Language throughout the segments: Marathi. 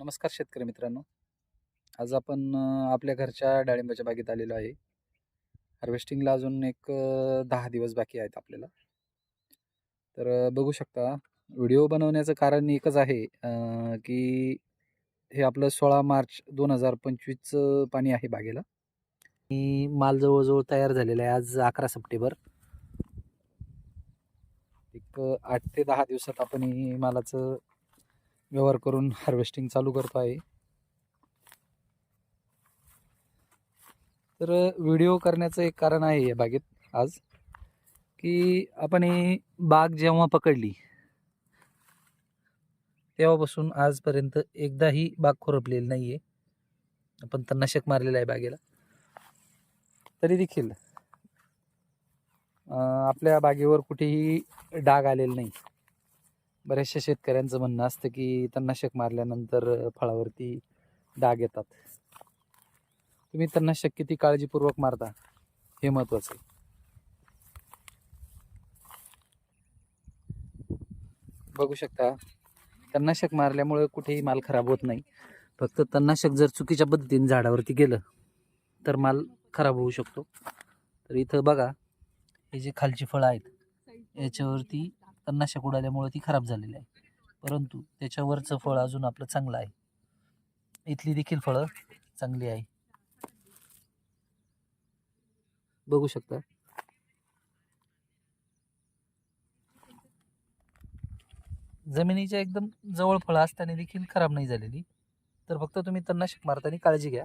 नमस्कार शेतकरी मित्रांनो. आज आपण आपल्या घरच्या डाळिंबाच्या बागेत आलेलो आहे. हार्वेस्टिंगला अजून एक दहा दिवस बाकी आहेत आपल्याला. तर बघू शकता व्हिडिओ बनवण्याचं कारण एकच आहे की हे आपलं सोळा मार्च दोन हजार पंचवीसचं पाणी आहे बागेला. आणि माल जवळजवळ तयार झालेला आहे आज अकरा सप्टेंबर. एक आठ ते दहा दिवसात आपण मालाचं व्यवहार करून हार्वेस्टिंग चालू करतो आहे. तर व्हिडिओ करण्याचं एक कारण आहे या बागेत आज की आपण ही बाग जेव्हा पकडली तेव्हापासून आजपर्यंत एकदाही बाग खुरपलेली नाही आहे आपण तन्नाशक मारलेलं आहे बागेला. तरी देखील आपल्या बागेवर कुठेही डाग आलेला नाही. बऱ्याचशा शेतकऱ्यांचं म्हणणं असतं की तणनाशक मारल्यानंतर फळावरती डाग येतात. तुम्ही तणनाशक किती काळजीपूर्वक मारता? हे महत्वाचं आहे. बघू शकता तणनाशक मारल्यामुळे कुठेही माल खराब होत नाही. फक्त तणनाशक जर चुकीच्या पद्धतीने झाडावरती गेलं तर माल खराब होऊ शकतो. तर इथं बघा हे जे खालची फळं आहेत याच्यावरती तणनाशक उडाल्यामुळे ती खराब झालेली आहे. परंतु त्याच्यावरचं फळ अजून आपलं चांगलं आहे. इथली देखील फळं चांगली आहे. बघू शकता. जमिनीच्या एकदम जवळ फळं असताना देखील खराब नाही झालेली. तर फक्त तुम्ही तणनाशक मारताना काळजी घ्या.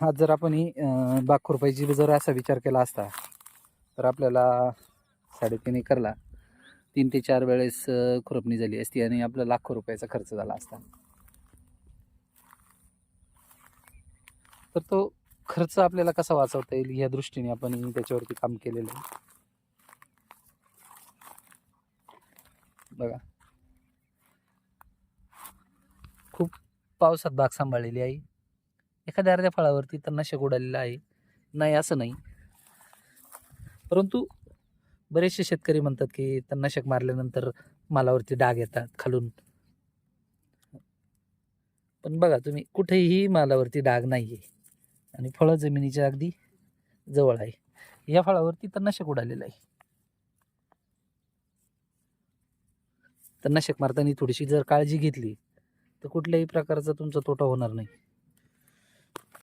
आज जर आपण ही बाग खुरपायची जर असा विचार केला असता तर आपल्याला साडेतीन एकरला तीन ते चार वेळेस खुरपणी झाली असती आणि आपला लाखो रुपयाचा खर्च झाला असता. तर तो खर्च आपल्याला कसा वाचवता येईल या दृष्टीने आपण त्याच्यावरती काम केलेलं आहे. बघा. खूप पावसात बाग सांभाळलेली आहे एखाद्या अर्ध्या फळावरती तर नशक उडालेला आहे. नाही असं नाही. परंतु बरेचसे शेतकरी म्हणतात की तणनाशक मारल्यानंतर मालावरती डाग येतात खालून. पण बघा तुम्ही कुठेही मालावरती डाग नाही आहे आणि फळं जमिनीच्या अगदी जवळ आहे. या फळावरती तणनाशक उडालेलं आहे. तणनाशक मारताना थोडीशी जर काळजी घेतली तर कुठल्याही प्रकारचा तुमचा तोटा होणार नाही.